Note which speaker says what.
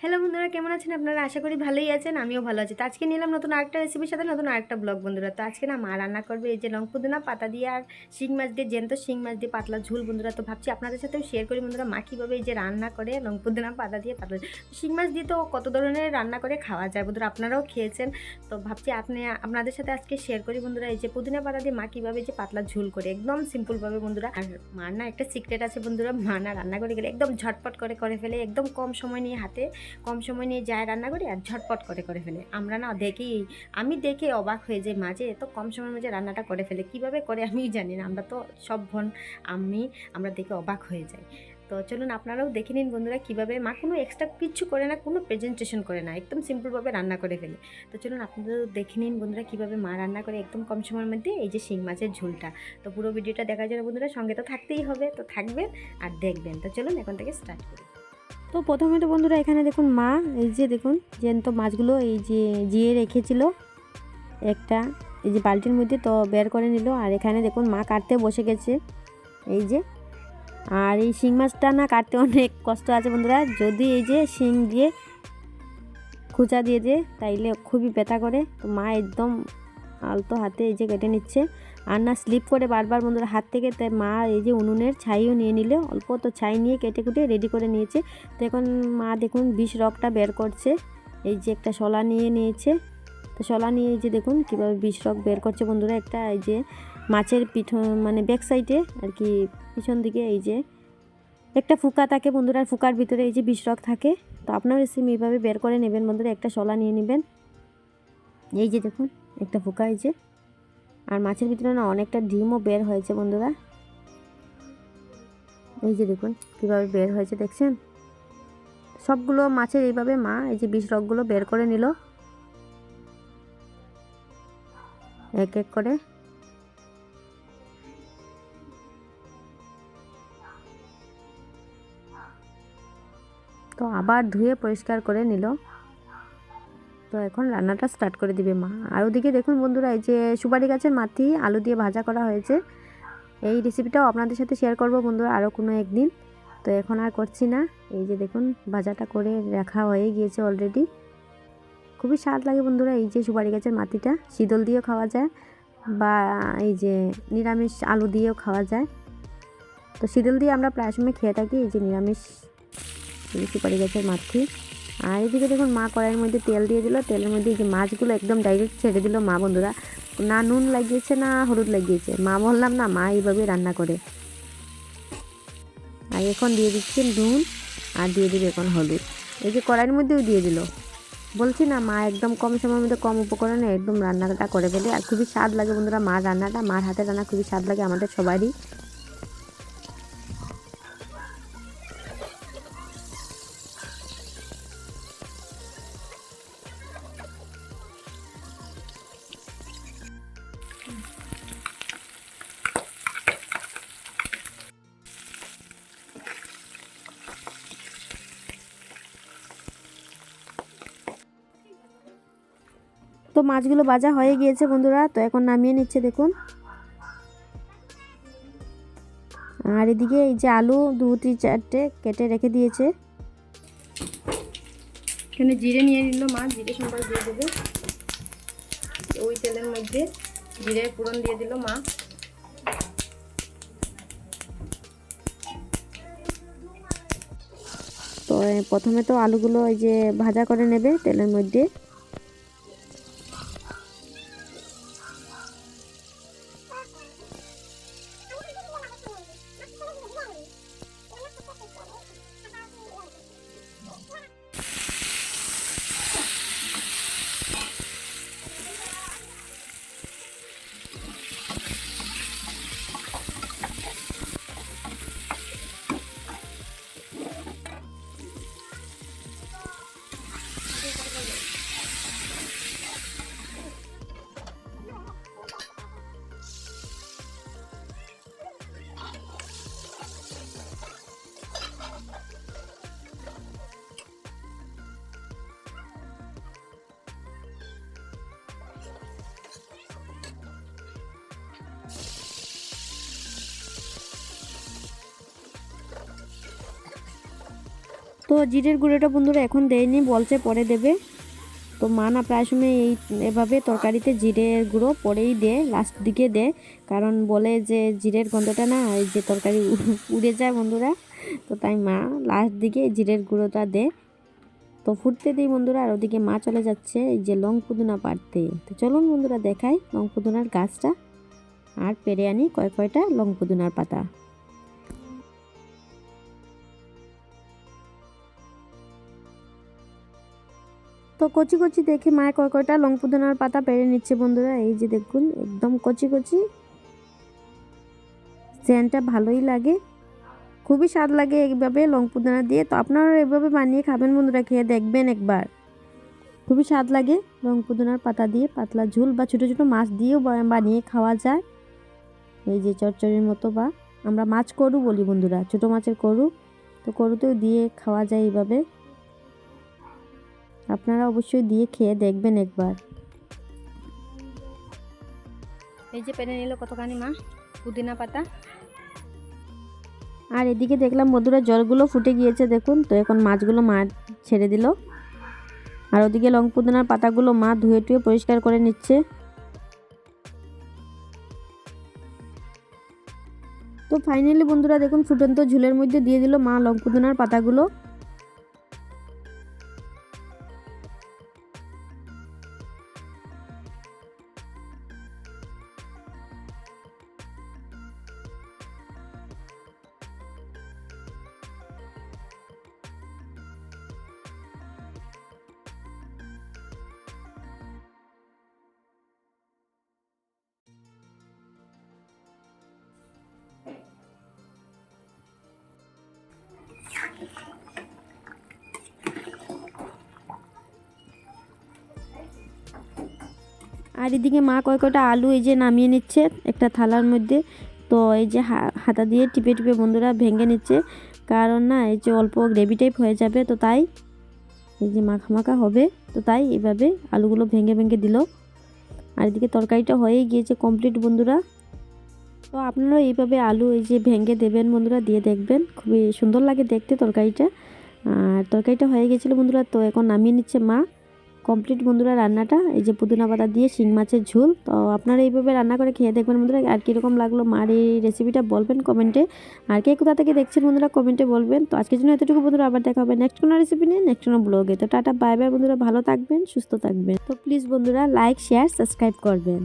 Speaker 1: Hello বন্ধুরা, কেমন আছেন আপনারা? আশা করি ভালোই আছেন, আমিও ভালো আছি। তো আজকে নিলাম নতুন আরেকটা রেসিপির সাথে নতুন আরেকটা ব্লগ বন্ধুরা। তো আজকে না মা রান্না করবে, এই যে লং পুদিনা পাতা দিয়ে আর শিং মাছ দিয়ে, জ্যান্ত শিং মাছ দিয়ে পাতলা ঝুল বন্ধুরা। তো ভাবছি আপনাদের সাথেও শেয়ার করি বন্ধুরা, মা কীভাবে এই যে রান্না করে লং পুদিনা পাতা দিয়ে পাতলা শিং মাছ দিয়ে তো কত ধরনের রান্না করে খাওয়া যায় বন্ধুরা, আপনারাও খেয়েছেন। তো ভাবছি আপনি, আপনাদের সাথে আজকে শেয়ার করি বন্ধুরা, এই যে পুদিনা পাতা দিয়ে মা কীভাবে যে পাতলা ঝুল করে, একদম সিম্পলভাবে বন্ধুরা। আর মার না একটা সিক্রেট আছে বন্ধুরা, মা না রান্না করে গেলে একদম ঝটপট করে করে ফেলে, একদম কম সময় নিয়ে হাতে। কম সময় নিয়ে যায় রান্না করি আর ঝটপট করে করে ফেলে। আমরা না দেখি আমি দেখে অবাক হয়ে যাই মাঝে এত কম সময়ের মাঝে রান্নাটা করে ফেলে, কীভাবে করে? আমি জানি না। আমরা তো সব ভন আমি, আমরা দেখে অবাক হয়ে যাই। তো চলুন আপনারাও দেখে নিন বন্ধুরা, কীভাবে মা কোনো এক্সট্রা কিচ্ছু করে না, কোনো প্রেজেন্টেশন করে না, একদম সিম্পলভাবে রান্না করে ফেলে। তো চলুন আপনারাও দেখে নিন বন্ধুরা, কীভাবে মা রান্না করে একদম কম সময়ের মধ্যে এই যে শিং মাছের ঝোলটা। তো পুরো ভিডিওটা দেখার জন্য বন্ধুরা সঙ্গে তো থাকতেই হবে, তো থাকবেন আর দেখবেন। তো চলুন এখন থেকে স্টার্ট করি। তো প্রথমে তো বন্ধুরা এখানে দেখুন মা, এই যে দেখুন, জ্যান্ত মাছগুলো এই যে জিয়ে রেখেছিল। একটা, এই যে বালতির মধ্যে তো বের করে নিল, আর এখানে দেখুন মা কাটতে বসে গেছে। এই যে, আর এই শিং মাছটা না কাটতে অনেক কষ্ট আছে বন্ধুরা, যদি এই যে শিং দিয়ে খুচা দিয়ে যে তাইলে খুবই ব্যথা করে। তো মা একদম আলতো হাতে এই যে কেটে নিচ্ছে। আর না স্লিপ করে বারবার বন্ধুরা হাত থেকে তাই মা এই যে উনুনের ছাইও নিয়ে নিলে। অল্প তো ছাই নিয়ে কেটে কুটে রেডি করে নিয়েছে। তো এখন মা দেখুন বিষ রকটা বের করছে। এই যে একটা শলা নিয়ে নিয়েছে। তো শলা নিয়ে এই যে দেখুন কীভাবে বিষ রক বের করছে বন্ধুরা। একটা এই যে মাছের পিঠন মানে ব্যাক সাইডে আর কি পিছন দিকে এই যে একটা ফুকা থাকে বন্ধুরা। ফুকার ভিতরে এই যে বিষ রক থাকে। তো আপনার সিম এইভাবে বের করে নেবেন বন্ধুরা। একটা শলা নিয়ে নেবেন। এই যে দেখুন, একটা ফুকা এই যে। আর মাছের ভিতরে না অনেকটা ডিমও বের হয়েছে, বন্ধুরা। এই যে দেখুন, কীভাবে বের হয়েছে, দেখছেন? সবগুলো মাছের এইভাবে মা, এই যে বিষ রকগুলো বের করে নিল। এক এক করে। তো আবার ধুয়ে পরিষ্কার করে নিল। তো এখন রান্নাটা স্টার্ট করে দিবে মা। আর ওদিকে দেখুন বন্ধুরা, এই যে সুপারি গাছের মাটি, আলু দিয়ে ভাজা করা হয়েছে। এই রেসিপিটাও আপনাদের সাথে শেয়ার করব বন্ধুরা আরও কোনো একদিন। তো এখন আর করছি না। এই যে দেখুন, ভাজাটা করে রাখা হয়ে গিয়েছে অলরেডি খুবই স্বাদ লাগে বন্ধুরা এই যে সুপারি গাছের মাটিটা। শীতল দিয়েও খাওয়া যায় বা এই যে নিরামিষ আলু দিয়েও খাওয়া যায়। তো শীতল দিয়ে আমরা প্রায় সময় খেয়ে থাকি এই যে নিরামিষ সুপারি গাছের মাটি। আর এদিকে দেখুন মা কড়াইয়ের মধ্যে তেল দিয়ে দিল। তেলের মধ্যে যে মাছগুলো একদম ডাইরেক্ট ছেড়ে দিল মা বন্ধুরা। না নুন লাগিয়েছে, না হলুদ লাগিয়েছে। মা বললাম, না, মা এইভাবে রান্না করে। আর এখন দিয়ে দিচ্ছে নুন আর দিয়ে দিবে এখন হলুদ। এই যে কড়াইয়ের মধ্যেও দিয়ে দিল। বলছি, না, মা একদম কম সময়ের মধ্যে কম উপকরণে একদম রান্নাটা করে ফেলে। আর খুবই স্বাদ লাগে বন্ধুরা মার রান্নাটা। মার হাতে রান্না খুবই স্বাদ লাগে আমাদের সবারই। তো মাছগুলো ভাজা হয়ে গিয়েছে বন্ধুরা তো এখন নামিয়ে নিচ্ছে দেখুন। আর এদিকে এই যে আলু দু তিন চারটে কেটে রেখে দিয়েছে। এখানে জিরে নিয়ে নিল মা জিরে সম্বার দিয়ে দেবে। ওই তেলের মধ্যে জিরে পুরন দিয়ে দিল মা। তো প্রথমে তো আলুগুলো এই যে ভাজা করে নেবে তেলের মধ্যে। তো জিরের গুঁড়োটা বন্ধুরা এখন দেয়নি, বলছে পরে দেবে। তো মা না প্রায় সময় এই, এভাবে তরকারিতে জিরের গুঁড়ো পরেই দেয় লাস্ট দিকে দেয় কারণ বলে যে জিরের গন্ধটা না, এই যে তরকারি উড়ে যায় বন্ধুরা। তো তাই মা লাস্ট দিকে জিরের গুঁড়োটা দেয় তো ফুটতে দিই বন্ধুরা, আর ওদিকে মা চলে যাচ্ছে এই যে লং পুদিনা পাড়তে। তো চলুন বন্ধুরা দেখাই লং পুদিনার গাছটা। আর পেরে আনি কয় কয়টা লং পুদিনার পাতা। কচি কচি দেখে মায়ের কয় কয়টা লং পুদিনার পাতা পেরে নিচ্ছে বন্ধুরা। এই যে দেখুন, একদম কচি কচি। সেন্টটা ভালোই লাগে। খুবই স্বাদ লাগে এইভাবে লং পুদিনা দিয়ে। তো আপনারা এভাবে বানিয়ে খাবেন বন্ধুরা, খেয়ে দেখবেন একবার। খুবই স্বাদ লাগে লং পুদিনার পাতা দিয়ে, পাতলা ঝোল বা ছোটো ছোটো মাছ দিয়েও বানিয়ে খাওয়া যায়। এই যে চচ্চড়ির মতো বা আমরা মাছ করু বলি বন্ধুরা, ছোটো মাছের করু তো করুতেও দিয়ে খাওয়া যায় এইভাবে। আপনারা অবশ্যই দিয়ে খেয়ে দেখবেন একবার। এই যে পেনে নিল কতখানি মা? পুদিনা পাতা। আর এদিকে দেখলাম বন্ধুরা জলগুলো ফুটে গিয়েছে দেখুন। তো এখন মাছগুলো মা ছেড়ে দিল। আর ওদিকে লং পুদিনার পাতাগুলো মা ধুয়ে টুয়ে পরিষ্কার করে নিচ্ছে। তো ফাইনালি বন্ধুরা দেখুন ফুটন্ত ঝুলের মধ্যে দিয়ে দিল মা লং পুদিনার পাতাগুলো। আর এদিকে মা কয় কয়টা আলু এই যে নামিয়ে নিচ্ছে একটা থালার মধ্যে। তো এই যে হাতা দিয়ে টিপে টিপে বন্ধুরা ভেঙে নিচ্ছে। কারণ না, এই যে অল্প গ্রেভি টাইপ হয়ে যাবে, তো তাই এই যে মাখা হবে, তো তাই এভাবে আলুগুলো ভেঙে ভেঙে দিল। আর এদিকে তরকারিটা হয়েই গিয়েছে কমপ্লিট বন্ধুরা। তো আপনারা এইভাবে আলু এই যে ভেঙে দেবেন বন্ধুরা, দিয়ে দেখবেন। খুবই সুন্দর লাগে দেখতে তরকারিটা। আর তরকারিটা হয়ে গেছিল বন্ধুরা, তো এখন নামিয়ে নিচ্ছে মা। কমপ্লিট বন্ধুরা রান্নাটা, এই যে পুদিনা পাতা দিয়ে শিং মাছের ঝোল। তো আপনারা এইভাবে রান্না করে খেয়ে দেখবেন বন্ধুরা, আর কীরকম লাগল মার এই রেসিপিটা বলবেন কমেন্টে। আর কে কোথা থেকে দেখছেন বন্ধুরা, কমেন্টে বলবেন। তো আজকের জন্য এতটুকু বন্ধুরা, আবার দেখা হবে নেক্সট কোনো রেসিপি নিয়ে নেক্সট কোনো ব্লগে তো টাটা বাই বাই বন্ধুরা, ভালো থাকবেন, সুস্থ থাকবেন। তো প্লিজ বন্ধুরা লাইক শেয়ার সাবস্ক্রাইব করবেন।